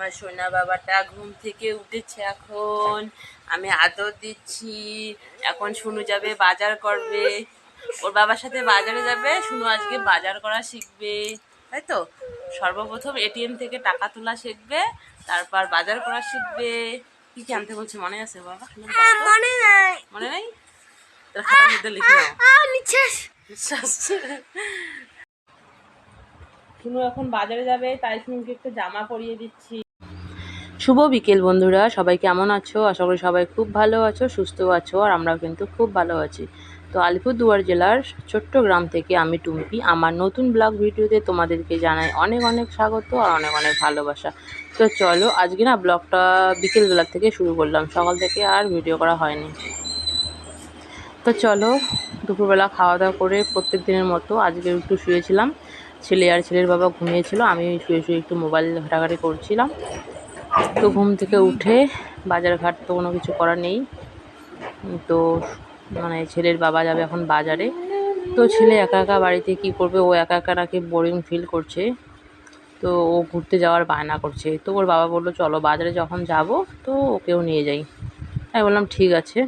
আমার সোনা বাবাটা ঘুম থেকে উঠেছে এখন। আমি আদর দিচ্ছি। এখন শুনু যাবে বাজার করবে। ওর বাবার সাথে বাজারে যাবে শুনু আজকে বাজার করা শিখবে। তাই তো? সর্বপ্রথম এটিএম থেকে টাকা তোলা শিখবে তারপর বাজার করা শিখবে। কি কি আনতে বলছে? মনে আছে বাবা? মনে নাই। মনে নেই? তোর খাতার মধ্যে লিখে নাও। বিশ্বাস শুনু এখন বাজারে যাবে তাই শুনুকে একটু জামা পরিয়ে দিচ্ছি। শুভ বিকেল বন্ধুরা, সবাই কেমন আছো? আশা করি সবাই খুব ভালো আছো, সুস্থ আছো, আর আমরাও কিন্তু খুব ভালো আছি। তো আলিপুরদুয়ার জেলার ছোট্ট গ্রাম থেকে আমি টুম্পি। আমার নতুন ব্লগ ভিডিওতে তোমাদেরকে জানাই অনেক অনেক স্বাগত আর অনেক অনেক ভালোবাসা। তো চলো, আজকে না ব্লগটা বিকেলবেলার থেকে শুরু করলাম। সকাল থেকে আর ভিডিও করা হয়নি। তো চলো, দুপুরবেলা খাওয়া দাওয়া করে প্রত্যেক দিনের মতো আজকে একটু শুয়েছিলাম। ছেলে আর ছেলের বাবা ঘুমিয়েছিল, আমি শুয়ে শুয়ে একটু মোবাইল ঘাটাঘাটি করছিলাম। তো ঘুম থেকে উঠে বাজার ঘাট তো কোনো কিছু করার নেই। তো মানে ছেলের বাবা যাবে এখন বাজারে। তো ছেলে একা একা বাড়িতে কি করবে? ও একা একা নাকি বোরিং ফিল করছে। তো ও ঘুরতে যাওয়ার বায়না করছে। তো ওর বাবা বলল, চলো বাজারে যখন যাব তো ওকেও নিয়ে যাই। আমি বললাম, ঠিক আছে।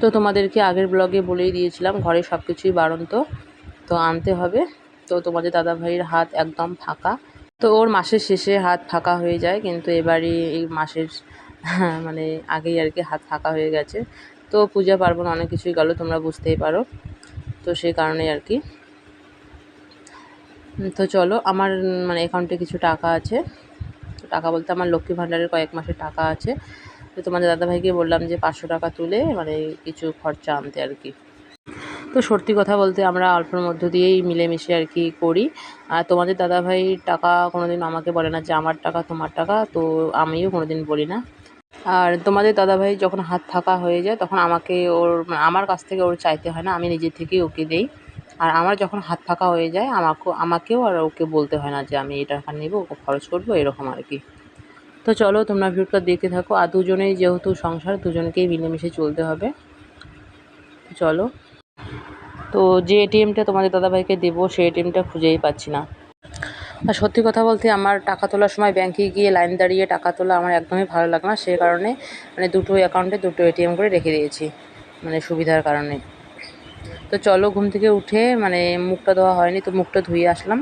তো তোমাদেরকে আগের ব্লগে বলেই দিয়েছিলাম, ঘরে সব কিছুই বাড়ন্ত। তো আনতে হবে। তো তোমাদের দাদা ভাইয়ের হাত একদম ফাঁকা। তো ওর মাসের শেষে হাত ফাঁকা হয়ে যায়, কিন্তু এবারই এই মাসের মানে আগেই আর কি হাত ফাঁকা হয়ে গেছে। তো পূজা পার্বণ অনেক কিছুই গেল, তোমরা বুঝতেই পারো। তো সেই কারণেই আর কি। তো চলো, আমার মানে অ্যাকাউন্টে কিছু টাকা আছে। টাকা বলতে আমার লক্ষ্মী ভাণ্ডারের কয়েক মাসের টাকা আছে। তো তোমাদের দাদাভাইকে বললাম যে পাঁচশো টাকা তুলে মানে কিছু খরচা আনতে আর কি। তো সত্যি কথা বলতে আমরা অল্পের মধ্য দিয়েই মিলেমিশে আর কি করি। আর তোমাদের দাদাভাই টাকা কোনোদিন আমাকে বলে না যে আমার টাকা, তোমার টাকা, তো আমিও কোনোদিন বলি না। আর তোমাদের দাদাভাই যখন হাত ফাঁকা হয়ে যায়, তখন আমাকে ওর আমার কাছ থেকে ওর চাইতে হয় না, আমি নিজে থেকেই ওকে দেই। আর আমার যখন হাত ফাঁকা হয়ে যায় আমাকেও আমাকেও আর ওকে বলতে হয় না যে আমি এই টাকা নেব, ওকে খরচ করব, এরকম আর কি। তো চলো তোমরা ভিডিওটা দেখতে থাকো। আর দুজনেই যেহেতু সংসার, দুজনকেই মিলেমিশে চলতে হবে। চলো। তো যে এটিএমটা তোমাদের দাদাভাইকে দেবো, সেই এটিএমটা খুঁজেই পাচ্ছি না। আর সত্যি কথা বলতে আমার টাকা তোলার সময় ব্যাংকে গিয়ে লাইন দাঁড়িয়ে টাকা তোলা আমার একদমই ভালো লাগে না। সেই কারণে মানে দুটো অ্যাকাউন্টে দুটো এটিএম করে রেখে দিয়েছি মানে সুবিধার কারণে। তো চলো ঘুম থেকে উঠে মানে মুখটা ধোয়া হয়নি তো মুখটা ধুয়ে আসলাম,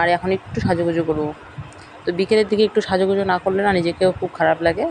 আর এখন একটু সাজুগুজু করব। তো বিকেলের দিকে একটু সাজুগুজু না করলে না নিজেকেও খুব খারাপ লাগে।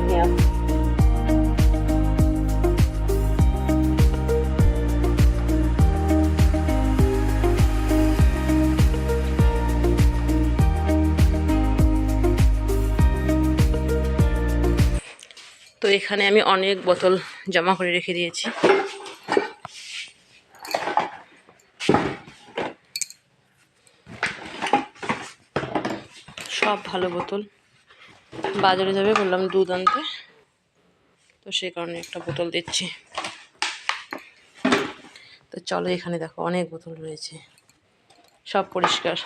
নিয়ে আসো। তো এখানে আমি অনেক বোতল জমা করে রেখে দিয়েছি সব ভালো বোতল। বাজারে যাবে বললাম দুধ আনতে। তো সেই কারণে একটা বোতল দিচ্ছি। তো চলো এখানে দেখো অনেক বোতল রয়েছে। সব পরিষ্কার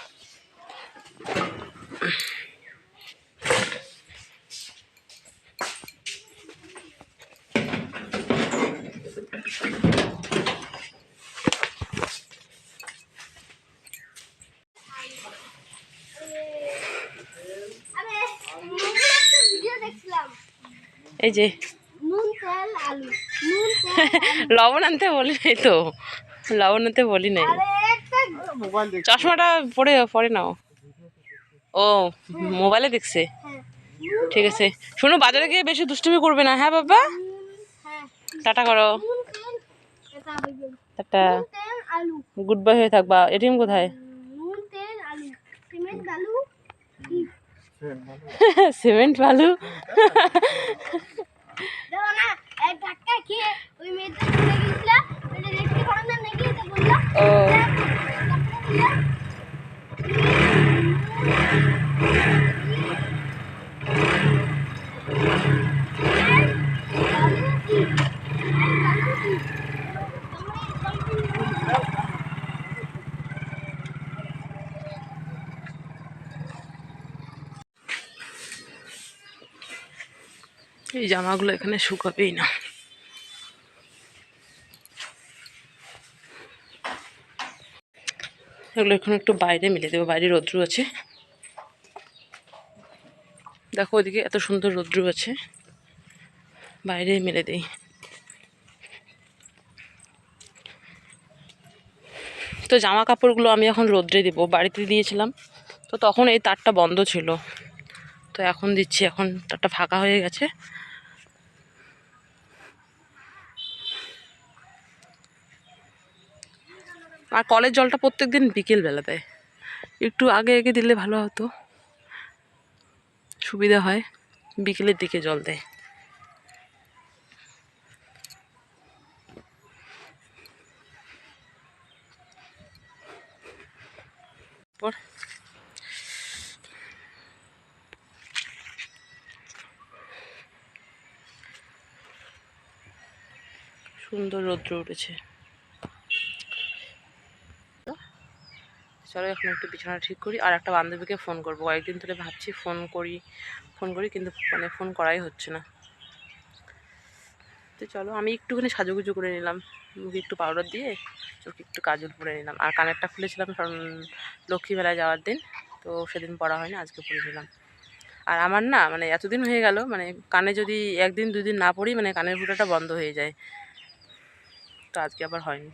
আরে মোবাইলে একটা ভিডিও দেখছিলাম এই যে। নুন তেল আলু। নুন তেল আলু। লবণ আনতে বলি নাই তো। লবণ আনতে বলি নাই। চশমাটা পরে পরে নাও। ও মোবাইলে দেখছে। হ্যাঁ। ঠিক আছে। শোনো বাজারে গিয়ে বেশি দুষ্টুমি করবে না হ্যাঁ বাবা? হ্যাঁ। টাটা করো। টাটা। গুড বাই হয়ে থাকবা। এটিএম কোথায়? সিমেন্ট বালু? ও। জামাগুলো এখানে শুকাবেই না। এগুলো এখন একটু বাইরে মিলে দেবো, বাইরে রৌদ্র আছে। দেখো ওইদিকে এত সুন্দর রৌদ্র আছে। বাইরে মেলে দেই। তো জামা কাপড়গুলো আমি এখন রোদ্রে দিব, বাড়িতে দিয়েছিলাম। তো তখন এই তারটা বন্ধ ছিল। তো এখন দিচ্ছি, এখন তারটা ফাঁকা হয়ে গেছে। আর কলের জলটা প্রত্যেক দিন বিকেলবেলা দেয়। একটু আগে আগে দিলে ভালো হতো। সুবিধা হয়, বিকেলের দিকে জল দেয়। সুন্দর রৌদ্র উঠেছে। চলো এখন একটু বিছানা ঠিক করি, আর একটা বান্ধবীকে ফোন করব। কয়েকদিন ধরে ভাবছি ফোন করি ফোন করি কিন্তু মানে ফোন করাই হচ্ছে না। তো চলো, আমি একটুখানি সাজুগুজু করে নিলাম, মুখে একটু পাউডার দিয়ে চোখে একটু কাজল পরে নিলাম। আর কানেরটা খুলেছিলাম কারণ লক্ষ্মী মেলায় যাওয়ার দিন, তো সেদিন পড়া হয়নি, আজকে পরে নিলাম। আর আমার না মানে এতদিন হয়ে গেল মানে কানে যদি একদিন দুদিন না পড়ি মানে কানের ফুটাটা বন্ধ হয়ে যায়। তো আজকে আবার হয়নি।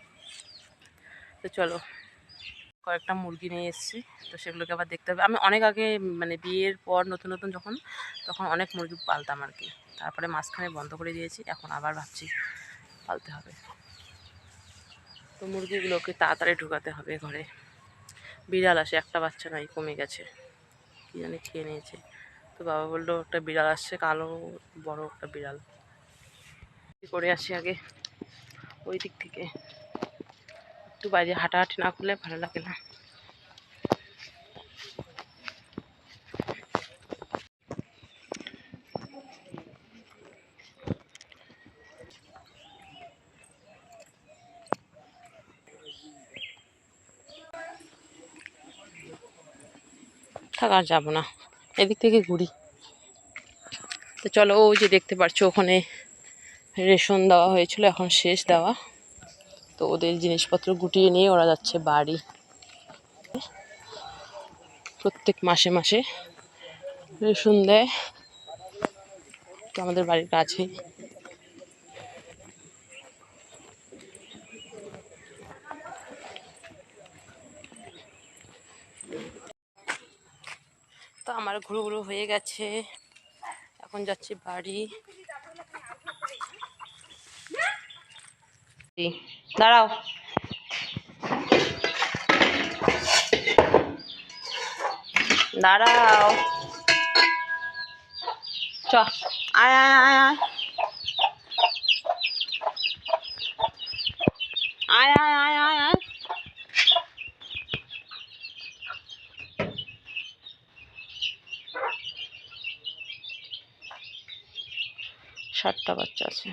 তো চলো কয়েকটা মুরগি নিয়ে এসেছি, তো সেগুলোকে আবার দেখতে হবে। আমি অনেক আগে মানে বিয়ের পর নতুন নতুন যখন, তখন অনেক মুরগি পালতাম আর কি। তারপরে মাঝখানে বন্ধ করে দিয়েছি, এখন আবার ভাবছি পালতে হবে। তো মুরগিগুলোকে তাড়াতাড়ি ঢুকাতে হবে ঘরে। বিড়াল আসে, একটা বাচ্চা নয়, কমে গেছে। কী জানি খেয়ে নিয়েছে। তো বাবা বলল, একটা বিড়াল আসছে, কালো, বড় একটা বিড়াল। করে আসি আগে? ওই দিক থেকে। একটু বাইরে হাঁটাহাঁটি না করলে ভালো লাগে না। আর যাব না। এদিক থেকে ঘুরি। তো চলো, ওই যে দেখতে পাচ্ছ ওখানে রেশন দেওয়া হয়েছিল, এখন শেষ দেওয়া। তো ওদের জিনিসপত্র গুটিয়ে নিয়ে ওরা যাচ্ছে বাড়ি। প্রত্যেক মাসে মাসে রেশন দেয়। তো আমাদের বাড়ির কাছেই। তো আমার ঘুরু ঘুরু হয়ে গেছে। এখন যাচ্ছি বাড়ি। দাঁড়াও। দাঁড়াও। চ, আয় আয় আয় আয়। আয় আয় আয় আয় আয়। ষাটটা বাচ্চা আছে।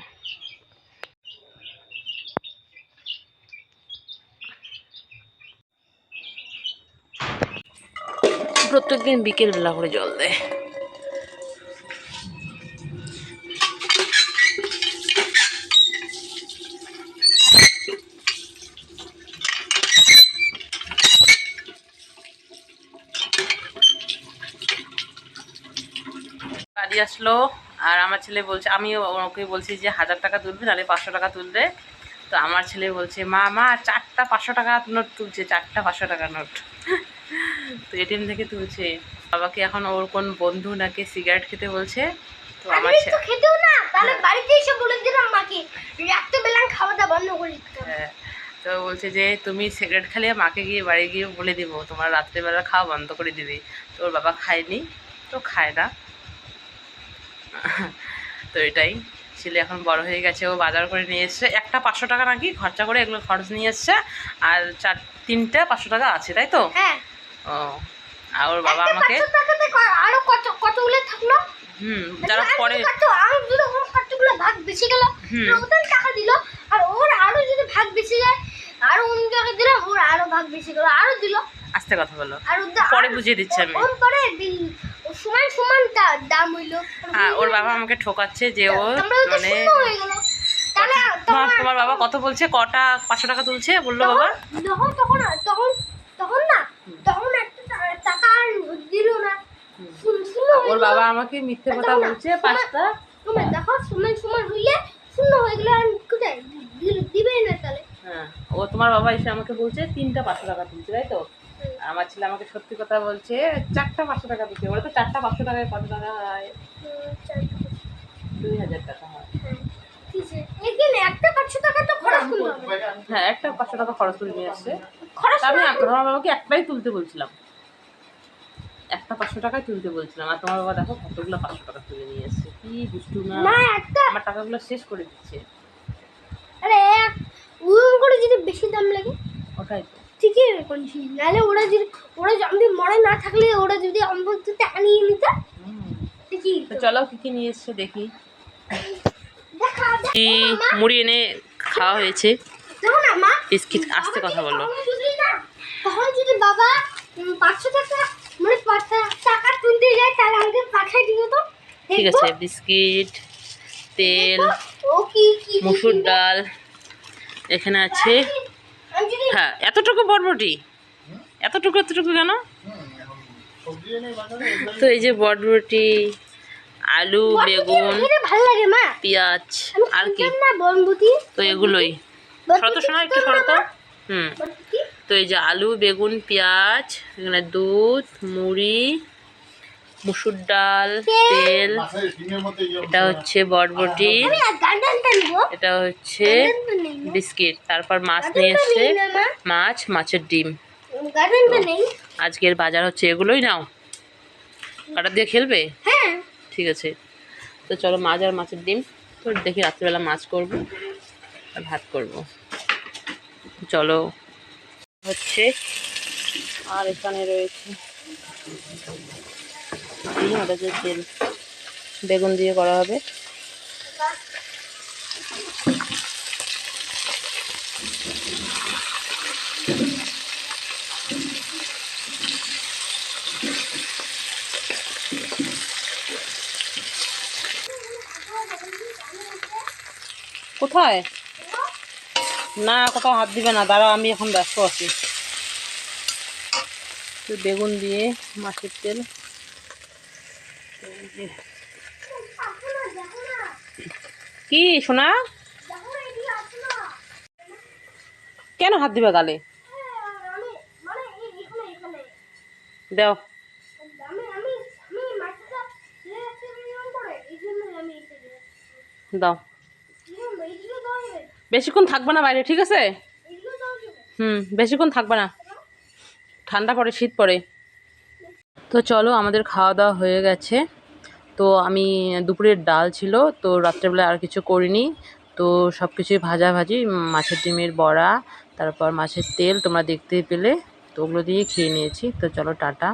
প্রত্যেকদিন বিকেলবেলা করে জল দেয়। বাড়ি আসলো আর আমার ছেলে বলছে আমি ওকে বলছি যে হাজার টাকা তুলবে, নাহলে পাঁচশো টাকা তুলবে। তো আমার ছেলে বলছে, মা মা, চারটা পাঁচশো টাকা নোট তুলছে, চারটা পাঁচশো টাকা নোট। তো এটিএম থেকে তুলছে। বাবাকে এখন ওর কোন বন্ধু নাকি সিগারেট খেতে বলছে তো আমার খেতেও না তাহলে বাড়িতে এসে বলে দিলাম মাকে। রাত্রেবেলা খাওয়া দাওয়া বন্ধ করে দিতে হ্যাঁ, তো বলছে যে তুমি সিগারেট খেলে মাকে গিয়ে বাড়ি গিয়ে বলে দিব তোমার রাত্রেবেলা খাওয়া বন্ধ করে দিবে। তো ওর বাবা খায়নি তো খায় না। তো এটাই। ছেলে এখন বড় হয়ে গেছে ও বাজার করে নিয়ে এসছে। একটা পাঁচশো টাকা নাকি খরচা করে এগুলো খরচ নিয়ে এসছে আর চার তিনটা পাঁচশো টাকা আছে তাই তো? হ্যাঁ। ও আর ওর বাবা আমাকে আরও কত কতগুলো থাকল। হুম যারা পরে কত আরও যদি ওর কতগুলো ভাগ বেশি গেল। ওদের টাকা দিল আর ওর আরও যদি ভাগ বেশি যায় আরও অন্য জায়গায় দিলাম ওর আরও ভাগ বেশি গেল আরও দিল। আস্তে কথা বলো। আর পরে বুঝিয়ে দিচ্ছি আমি। পরে সমান সমান দাম হইল। হ্যাঁ ওর বাবা আমাকে ঠকাচ্ছে যে ও মানে তোমার বাবা কত বলছে? কটা পাঁচশো টাকা তুলছে? বলল বাবা তখন তখন তখন তখন না তখন একটা টা- টাকা আর দিল না শূন্য শূন্য হয়ে ওর বাবা আমাকে মিথ্যে কথা বলছে পাঁচটা। তোমার দেখো সমান সমান হইলে শূন্য হয়ে গেলে আর কোথায়? দিবেই না তাহলে। হ্যাঁ ও তোমার বাবা এসে আমাকে বলছে তিনটা পাঁচশো টাকা তুলছে তাই তো? আমার ছেলে আমাকে সত্যি কথা বলছে চারটা পাঁচশো টাকা তুলছে ওরা তো চারটা পাঁচশো টাকায় কত টাকা হয়? দুই হাজার টাকা হয়। হ্যাঁ, একটা পাঁচশো টাকা তো খরচ হ্যাঁ একটা পাঁচশো টাকা খরচ করে নিয়ে আসছে। আমি তোমার বাবাকে একটাই তুলতে বলছিলাম। একটা পাঁচশো টাকায় তুলতে বলছিলাম আর তোমার বাবা দেখো কতগুলো পাঁচশো টাকা তুলে নিয়ে এসছে। কি দুষ্টু না আমার টাকাগুলো শেষ করে দিচ্ছে। আরে এক করে যদি বেশি দাম লাগে ওটাই তো। ঠিকই করেছি। নাহলে ওরা যদি ওরা যদি আমি মনে না থাকলে ওরা যদি থেকে আনিয়ে নিত ঠিকই তো চলো কি কি নিয়ে এসছে দেখি। মুড়ি এনে খাওয়া হয়েছে। বিস্কিট আস্তে কথা বলো। তখন যদি বাবা পাঁচশো টাকা মানে টাকা তুলতে যায় তাহলে আমাকে পাঠাই দিও তো। ঠিক আছে বিস্কিট তেল মুসুর ডাল এখানে আছে। হ্যাঁ এতটুকু বটবটি এতটুকু এতটুকু কেন? তো এই যে বটবটি আলু বেগুন ভালো লাগে পেঁয়াজ আর কি? তো এগুলোই। শরত শোনা একটু শরত হুম। তো এই যে আলু বেগুন পেঁয়াজ এখানে দুধ মুড়ি মুসুর ডাল তেল এটা হচ্ছে বটবটি এটা হচ্ছে। বিস্কিট তারপর মাছ নিয়ে এসছে মাছ মাছের ডিম। আজকের বাজার হচ্ছে এগুলোই নাও। কাটা দিয়ে খেলবে? হ্যাঁ। ঠিক আছে। তো চলো মাছ আর মাছের ডিম তো দেখি রাত্রিবেলা মাছ করব আর ভাত করব। চলো। হচ্ছে। আর এখানে রয়েছে তেল বেগুন দিয়ে করা হবে। কোথায়? না কোথাও হাত দিবে না দাঁড়াও আমি এখন ব্যস্ত আছি। বেগুন দিয়ে মাছের তেল। কি শোনা দেখো না, এদিকে আসো না। কেন হাত দিবে গালে? দেও। আমি বেশিক্ষণ থাকবে না বাইরে, ঠিক আছে? হুম, বেশিক্ষণ থাকবে না। ঠান্ডা পড়ে, শীত পড়ে। তো চলো, আমাদের খাওয়া দাওয়া হয়ে গেছে। তো আমি দুপুরের ডাল ছিল, তো রাত্রেবেলা আর কিছু করিনি। তো সব কিছুই ভাজাভাজি, মাছের ডিমের বড়া, তারপর মাছের তেল তোমরা দেখতে পেলে, তো ওগুলো দিয়ে খেয়ে নিয়েছি। তো চলো, টাটা।